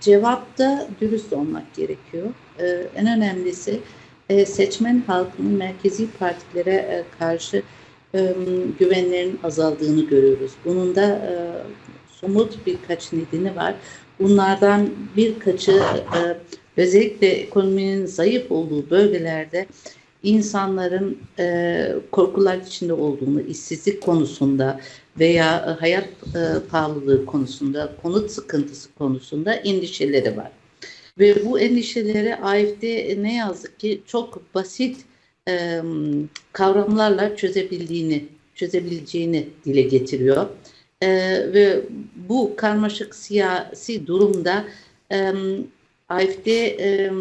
cevapta dürüst olmak gerekiyor. Ee, en önemlisi e, seçmen halkının merkezi partilere e, karşı e, güvenlerin azaldığını görüyoruz. Bunun da e, somut birkaç nedeni var. Bunlardan birkaçı e, özellikle ekonominin zayıf olduğu bölgelerde insanların e, korkular içinde olduğunu, işsizlik konusunda veya e, hayat e, pahalılığı konusunda, konut sıkıntısı konusunda endişeleri var. Ve bu endişeleri AFD ne yazık ki çok basit e, kavramlarla çözebildiğini, çözebileceğini dile getiriyor. E, ve bu karmaşık siyasi durumda e, AFD e,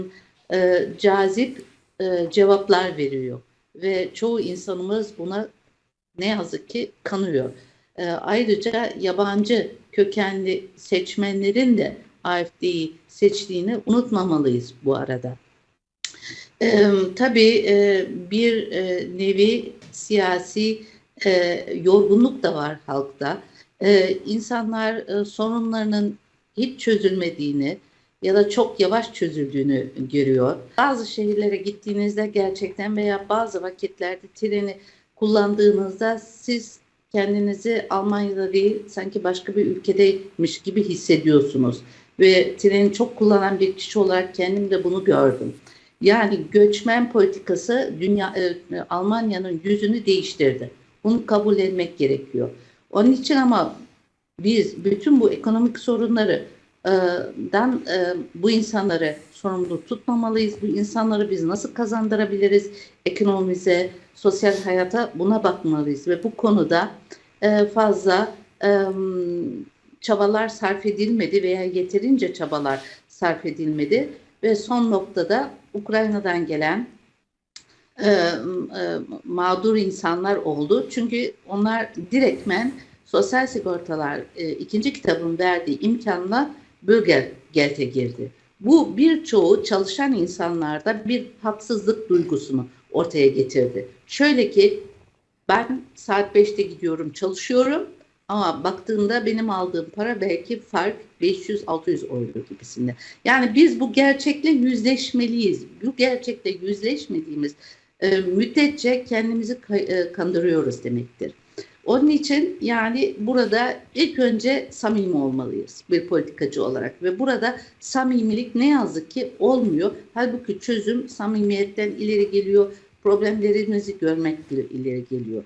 e, cazip e, cevaplar veriyor ve çoğu insanımız buna ne yazık ki kanıyor. E, ayrıca yabancı kökenli seçmenlerin de AFD'yi seçtiğini unutmamalıyız bu arada. E, tabii e, bir e, nevi siyasi e, yorgunluk da var halkta. E, insanlar e, sorunlarının hiç çözülmediğini, ya da çok yavaş çözüldüğünü görüyor. Bazı şehirlere gittiğinizde gerçekten veya bazı vakitlerde treni kullandığınızda siz kendinizi Almanya'da değil sanki başka bir ülkedeymiş gibi hissediyorsunuz. Ve treni çok kullanan bir kişi olarak kendim de bunu gördüm. Yani göçmen politikası dünya e, Almanya'nın yüzünü değiştirdi. Bunu kabul etmek gerekiyor. Onun için ama biz bütün bu ekonomik sorunları dan bu insanları sorumlu tutmamalıyız. Bu insanları biz nasıl kazandırabiliriz ekonomimize, sosyal hayata buna bakmalıyız ve bu konuda fazla çabalar sarf edilmedi veya yeterince çabalar sarf edilmedi ve son noktada Ukrayna'dan gelen e, e, mağdur insanlar oldu. Çünkü onlar direktmen sosyal sigortalar e, ikinci kitabın verdiği imkanla bölge gelte girdi. Bu birçoğu çalışan insanlarda bir haksızlık duygusunu ortaya getirdi. Şöyle ki ben saat 5'te gidiyorum çalışıyorum ama baktığında benim aldığım para belki fark 500-600 euro gibisinde. Yani biz bu gerçekle yüzleşmeliyiz. Bu gerçekle yüzleşmediğimiz e, müddetçe kendimizi kandırıyoruz demektir. Onun için yani burada ilk önce samimi olmalıyız bir politikacı olarak ve burada samimilik ne yazık ki olmuyor. Halbuki çözüm samimiyetten ileri geliyor, problemlerimizi görmekle ileri geliyor.